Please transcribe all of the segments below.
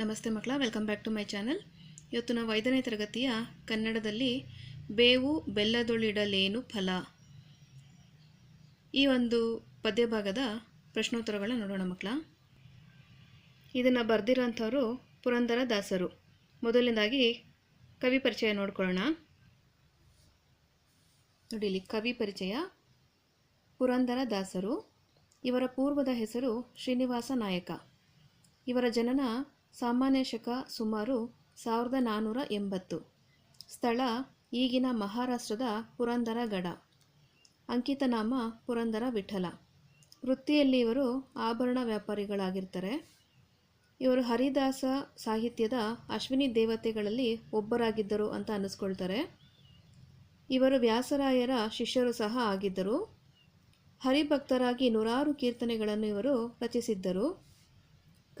ನಮಸ್ತೆ ಮಕ್ಕಳ welcome back to my channel ಇವತ್ತು ನಾವು ಐದನೇ ತರಗತಿಯ ಕನ್ನಡದಲ್ಲಿ ಬೇವು ಬೆಲ್ಲದೊಳಿಡಲೇನು ಫಲ? ಈ ಒಂದು ಪದ್ಯಭಾಗದ ಪ್ರಶ್ನೋತ್ತರಗಳನ್ನ ನೋಡೋಣ ಮಕ್ಕಳ. ಇದನ್ನು ಬರೆದಿರೋಂಥವ್ರು ಪುರಂದರ ದಾಸರು. ಮೊದಲನೇದಾಗಿ ಕವಿ ಪರಿಚಯ ನೋಡ್ಕೊಳ್ಳೋಣ. ನೋಡಿ, ಇಲ್ಲಿ ಕವಿ ಪರಿಚಯ, ಪುರಂದರ ದಾಸರು. ಇವರ ಪೂರ್ವದ ಹೆಸರು ಶ್ರೀನಿವಾಸ ನಾಯಕ. ಇವರ ಜನನ ಸಾಮಾನ್ಯ ಶಕ ಸುಮಾರು ಸಾವಿರದ ನಾನ್ನೂರ ಎಂಬತ್ತು. ಸ್ಥಳ ಈಗಿನ ಮಹಾರಾಷ್ಟ್ರದ ಪುರಂದರಗಡ. ಅಂಕಿತನಾಮ ಪುರಂದರ ವಿಠಲ. ವೃತ್ತಿಯಲ್ಲಿ ಇವರು ಆಭರಣ ವ್ಯಾಪಾರಿಗಳಾಗಿರ್ತಾರೆ. ಇವರು ಹರಿದಾಸ ಸಾಹಿತ್ಯದ ಅಶ್ವಿನಿ ದೇವತೆಗಳಲ್ಲಿ ಒಬ್ಬರಾಗಿದ್ದರು ಅಂತ ಅನ್ನಿಸ್ಕೊಳ್ತಾರೆ. ಇವರು ವ್ಯಾಸರಾಯರ ಶಿಷ್ಯರು ಸಹ ಆಗಿದ್ದರು. ಹರಿಭಕ್ತರಾಗಿ ನೂರಾರು ಕೀರ್ತನೆಗಳನ್ನು ಇವರು ರಚಿಸಿದ್ದರು.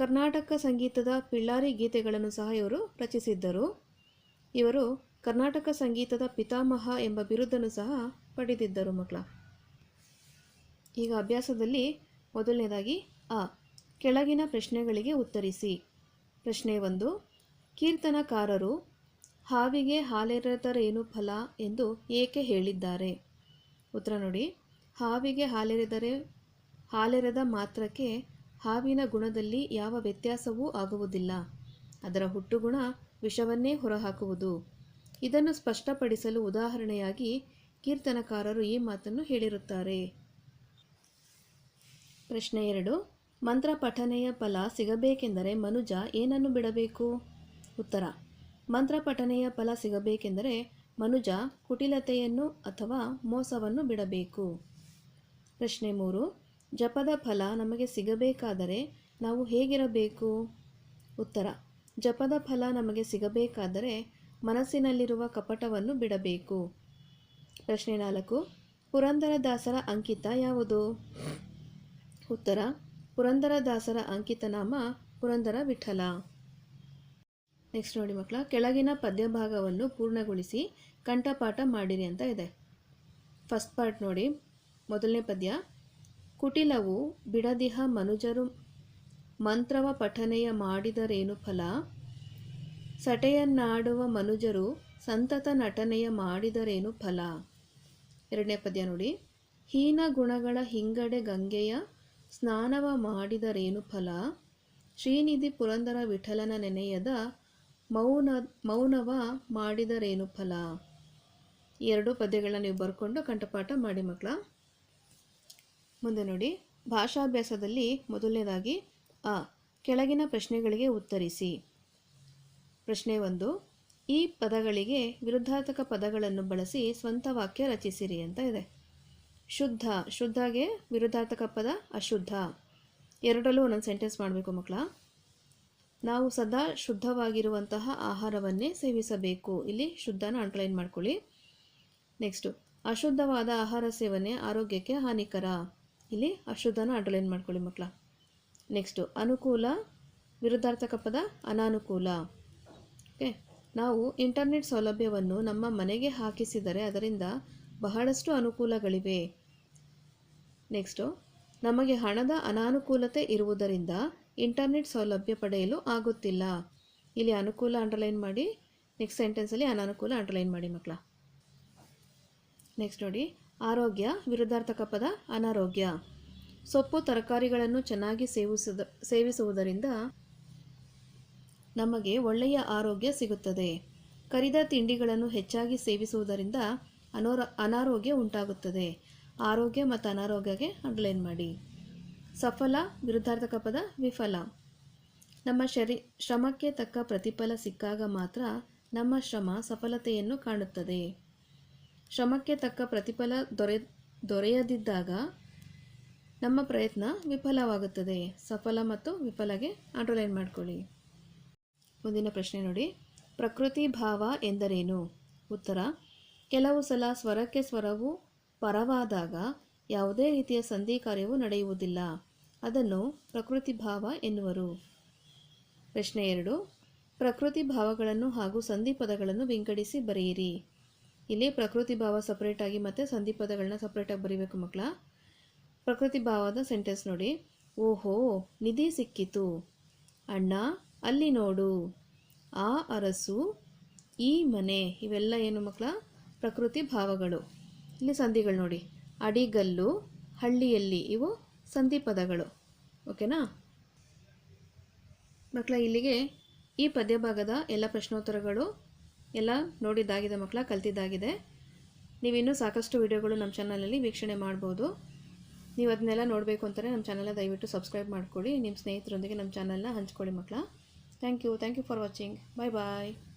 ಕರ್ನಾಟಕ ಸಂಗೀತದ ಪಿಳ್ಳಾರಿ ಗೀತೆಗಳನ್ನು ಸಹ ಇವರು ರಚಿಸಿದ್ದರು. ಇವರು ಕರ್ನಾಟಕ ಸಂಗೀತದ ಪಿತಾಮಹ ಎಂಬ ಬಿರುದನ್ನು ಸಹ ಪಡೆದಿದ್ದರು ಮಕ್ಕಳ. ಈಗ ಅಭ್ಯಾಸದಲ್ಲಿ ಮೊದಲನೇದಾಗಿ ಆ ಕೆಳಗಿನ ಪ್ರಶ್ನೆಗಳಿಗೆ ಉತ್ತರಿಸಿ. ಪ್ರಶ್ನೆ ಒಂದು, ಕೀರ್ತನಕಾರರು ಹಾವಿಗೆ ಹಾಲೆರೆದರೇನು ಫಲ ಎಂದು ಏಕೆ ಹೇಳಿದ್ದಾರೆ? ಉತ್ತರ ನೋಡಿ, ಹಾವಿಗೆ ಹಾಲೆರೆದರೆ, ಹಾಲೆರೆದ ಮಾತ್ರಕ್ಕೆ ಹಾವಿನ ಗುಣದಲ್ಲಿ ಯಾವ ವ್ಯತ್ಯಾಸವೂ ಆಗುವುದಿಲ್ಲ. ಅದರ ಹುಟ್ಟುಗುಣ ವಿಷವನ್ನೇ ಹೊರಹಾಕುವುದು. ಇದನ್ನು ಸ್ಪಷ್ಟಪಡಿಸಲು ಉದಾಹರಣೆಯಾಗಿ ಕೀರ್ತನಕಾರರು ಈ ಮಾತನ್ನು ಹೇಳಿರುತ್ತಾರೆ. ಪ್ರಶ್ನೆ ಎರಡು, ಮಂತ್ರ ಪಠನೆಯ ಫಲ ಸಿಗಬೇಕೆಂದರೆ ಮನುಜ ಏನನ್ನು ಬಿಡಬೇಕು? ಉತ್ತರ, ಮಂತ್ರ ಪಠನೆಯ ಫಲ ಸಿಗಬೇಕೆಂದರೆ ಮನುಜ ಕುಟಿಲತೆಯನ್ನು ಅಥವಾ ಮೋಸವನ್ನು ಬಿಡಬೇಕು. ಪ್ರಶ್ನೆ ಮೂರು ಜಪದ ಫಲ ನಮಗೆ ಸಿಗಬೇಕಾದರೆ ನಾವು ಹೇಗಿರಬೇಕು? ಉತ್ತರ. ಜಪದ ಫಲ ನಮಗೆ ಸಿಗಬೇಕಾದರೆ ಮನಸ್ಸಿನಲ್ಲಿರುವ ಕಪಟವನ್ನು ಬಿಡಬೇಕು. ಪ್ರಶ್ನೆ ನಾಲ್ಕು. ಪುರಂದರದಾಸರ ಅಂಕಿತ ಯಾವುದು? ಉತ್ತರ. ಪುರಂದರದಾಸರ ಅಂಕಿತ ನಾಮ ಪುರಂದರ ವಿಠಲ. ನೆಕ್ಸ್ಟ್ ನೋಡಿ ಮಕ್ಕಳ, ಕೆಳಗಿನ ಪದ್ಯ ಭಾಗವನ್ನು ಪೂರ್ಣಗೊಳಿಸಿ ಕಂಠಪಾಠ ಮಾಡಿರಿ ಅಂತ ಇದೆ. ಫಸ್ಟ್ ಪಾರ್ಟ್ ನೋಡಿ, ಮೊದಲನೇ ಪದ್ಯ. ಕುಟಿಲವು ಬಿಡದಿಹ ಮನುಜರು ಮಂತ್ರವ ಪಠನೆಯ ಮಾಡಿದರೇನು ಫಲ? ಸಟೆಯನ್ನಾಡುವ ಮನುಜರು ಸಂತತ ನಟನೆಯ ಮಾಡಿದರೇನು ಫಲ? ಎರಡನೇ ಪದ್ಯ ನೋಡಿ. ಹೀನ ಗುಣಗಳ ಹಿಂಗಡೆ ಗಂಗೆಯ ಸ್ನಾನವ ಮಾಡಿದರೇನು ಫಲ? ಶ್ರೀನಿಧಿ ಪುರಂದರ ವಿಠಲನ ನೆನೆಯದ ಮೌನ, ಮೌನವ ಮಾಡಿದರೇನು ಫಲ? ಎರಡು ಪದ್ಯಗಳನ್ನ ನೀವು ಬರ್ಕೊಂಡು ಕಂಠಪಾಠ ಮಾಡಿ ಮಕ್ಕಳ. ಮುಂದೆ ನೋಡಿ. ಭಾಷಾಭ್ಯಾಸದಲ್ಲಿ ಮೊದಲನೇದಾಗಿ ಆ ಕೆಳಗಿನ ಪ್ರಶ್ನೆಗಳಿಗೆ ಉತ್ತರಿಸಿ. ಪ್ರಶ್ನೆ ಒಂದು. ಈ ಪದಗಳಿಗೆ ವಿರುದ್ಧಾರ್ಥಕ ಪದಗಳನ್ನು ಬಳಸಿ ಸ್ವಂತ ವಾಕ್ಯ ರಚಿಸಿರಿ ಅಂತ ಇದೆ. ಶುದ್ಧ. ಶುದ್ಧಗೆ ವಿರುದ್ಧಾರ್ಥಕ ಪದ ಅಶುದ್ಧ. ಎರಡರಲ್ಲೂ ಒಂದೊಂದು ಸೆಂಟೆನ್ಸ್ ಮಾಡಬೇಕು ಮಕ್ಕಳ. ನಾವು ಸದಾ ಶುದ್ಧವಾಗಿರುವಂತಹ ಆಹಾರವನ್ನೇ ಸೇವಿಸಬೇಕು. ಇಲ್ಲಿ ಶುದ್ಧನ ಅಂಡರ್ಲೈನ್ ಮಾಡ್ಕೊಳ್ಳಿ. ನೆಕ್ಸ್ಟು ಅಶುದ್ಧವಾದ ಆಹಾರ ಸೇವನೆ ಆರೋಗ್ಯಕ್ಕೆ ಹಾನಿಕರ. ಇಲ್ಲಿ ಅಶುದ್ಧನ ಅಂಡರ್ಲೈನ್ ಮಾಡ್ಕೊಳ್ಳಿ ಮಕ್ಕಳ. ನೆಕ್ಸ್ಟು ಅನುಕೂಲ, ವಿರುದ್ಧಾರ್ಥಕ ಪದ ಅನಾನುಕೂಲ. ಓಕೆ ನಾವು ಇಂಟರ್ನೆಟ್ ಸೌಲಭ್ಯವನ್ನು ನಮ್ಮ ಮನೆಗೆ ಹಾಕಿಸಿದರೆ ಅದರಿಂದ ಬಹಳಷ್ಟು ಅನುಕೂಲಗಳಿವೆ. ನೆಕ್ಸ್ಟು ನಮಗೆ ಹಣದ ಅನಾನುಕೂಲತೆ ಇರುವುದರಿಂದ ಇಂಟರ್ನೆಟ್ ಸೌಲಭ್ಯ ಪಡೆಯಲು ಆಗುತ್ತಿಲ್ಲ. ಇಲ್ಲಿ ಅನುಕೂಲ ಅಂಡರ್ಲೈನ್ ಮಾಡಿ ನೆಕ್ಸ್ಟ್ ಸೆಂಟೆನ್ಸಲ್ಲಿ ಅನಾನುಕೂಲ ಅಂಡರ್ಲೈನ್ ಮಾಡಿ ಮಕ್ಕಳ. ನೆಕ್ಸ್ಟ್ ನೋಡಿ ಆರೋಗ್ಯ, ವಿರುದ್ಧಾರ್ಥಕ ಪದ ಅನಾರೋಗ್ಯ. ಸೊಪ್ಪು ತರಕಾರಿಗಳನ್ನು ಚೆನ್ನಾಗಿ ಸೇವಿಸುದ, ಸೇವಿಸುವುದರಿಂದ ನಮಗೆ ಒಳ್ಳೆಯ ಆರೋಗ್ಯ ಸಿಗುತ್ತದೆ. ಕರಿದ ತಿಂಡಿಗಳನ್ನು ಹೆಚ್ಚಾಗಿ ಸೇವಿಸುವುದರಿಂದ ಅನೋರ, ಅನಾರೋಗ್ಯ ಉಂಟಾಗುತ್ತದೆ. ಆರೋಗ್ಯ ಮತ್ತು ಅನಾರೋಗ್ಯಕ್ಕೆ ಅಂಡ್ಲೈನ್ ಮಾಡಿ. ಸಫಲ, ವಿರುದ್ಧಾರ್ಥಕ ಪದ ವಿಫಲ. ನಮ್ಮ ಶರೀ, ಶ್ರಮಕ್ಕೆ ತಕ್ಕ ಪ್ರತಿಫಲ ಸಿಕ್ಕಾಗ ಮಾತ್ರ ನಮ್ಮ ಶ್ರಮ ಸಫಲತೆಯನ್ನು ಕಾಣುತ್ತದೆ. ಶ್ರಮಕ್ಕೆ ತಕ್ಕ ಪ್ರತಿಫಲ ದೊರೆ, ದೊರೆಯದಿದ್ದಾಗ ನಮ್ಮ ಪ್ರಯತ್ನ ವಿಫಲವಾಗುತ್ತದೆ. ಸಫಲ ಮತ್ತು ವಿಫಲಗೆ ಅಂಡರ್ಲೈನ್ ಮಾಡಿಕೊಳ್ಳಿ. ಮುಂದಿನ ಪ್ರಶ್ನೆ ನೋಡಿ. ಪ್ರಕೃತಿ ಭಾವ ಎಂದರೇನು? ಉತ್ತರ, ಕೆಲವು ಸಲ ಸ್ವರಕ್ಕೆ ಸ್ವರವು ಪರವಾದಾಗ ಯಾವುದೇ ರೀತಿಯ ಸಂಧಿ ಕಾರ್ಯವು ನಡೆಯುವುದಿಲ್ಲ. ಅದನ್ನು ಪ್ರಕೃತಿ ಭಾವ ಎನ್ನುವರು. ಪ್ರಶ್ನೆ ಎರಡು. ಪ್ರಕೃತಿ ಭಾವಗಳನ್ನು ಹಾಗೂ ಸಂಧಿ ಪದಗಳನ್ನು ವಿಂಗಡಿಸಿ ಬರೆಯಿರಿ. ಇಲ್ಲಿ ಪ್ರಕೃತಿ ಭಾವ ಸಪ್ರೇಟಾಗಿ ಮತ್ತು ಸಂಧಿ ಪದಗಳನ್ನ ಸಪ್ರೇಟಾಗಿ ಬರೀಬೇಕು ಮಕ್ಕಳ ಪ್ರಕೃತಿ ಭಾವದ ಸೆಂಟೆನ್ಸ್ ನೋಡಿ. ಓಹೋ, ನಿಧಿ ಸಿಕ್ಕಿತು. ಅಣ್ಣ, ಅಲ್ಲಿ ನೋಡು. ಆ ಅರಸು, ಈ ಮನೆ, ಇವೆಲ್ಲ ಏನು ಮಕ್ಕಳ ಪ್ರಕೃತಿ ಭಾವಗಳು. ಇಲ್ಲಿ ಸಂಧಿಗಳು ನೋಡಿ. ಅಡಿಗಲ್ಲು, ಹಳ್ಳಿಯಲ್ಲಿ ಇವು ಸಂಧಿ ಪದಗಳು. ಓಕೆನಾ ಮಕ್ಕಳ ಇಲ್ಲಿಗೆ ಈ ಪದ್ಯಭಾಗದ ಎಲ್ಲ ಪ್ರಶ್ನೋತ್ತರಗಳು ಎಲ್ಲ ನೋಡಿದ್ದಾಗಿದೆ ಮಕ್ಕಳ, ಕಲ್ತಿದ್ದಾಗಿದೆ. ನೀವಿನ್ನೂ ಸಾಕಷ್ಟು ವಿಡಿಯೋಗಳು ನಮ್ಮ ಚಾನಲಲ್ಲಿ ವೀಕ್ಷಣೆ ಮಾಡ್ಬೋದು. ನೀವು ಅದನ್ನೆಲ್ಲ ನೋಡಬೇಕು ಅಂತಾರೆ ನಮ್ಮ ಚಾನಲ್ನ ದಯವಿಟ್ಟು ಸಬ್ಸ್ಕ್ರೈಬ್ ಮಾಡ್ಕೊಳ್ಳಿ. ನಿಮ್ಮ ಸ್ನೇಹಿತರೊಂದಿಗೆ ನಮ್ಮ ಚಾನಲ್ನ ಹಂಚ್ಕೊಳ್ಳಿ ಮಕ್ಕಳ. Thank you thank you for watching. Bye bye.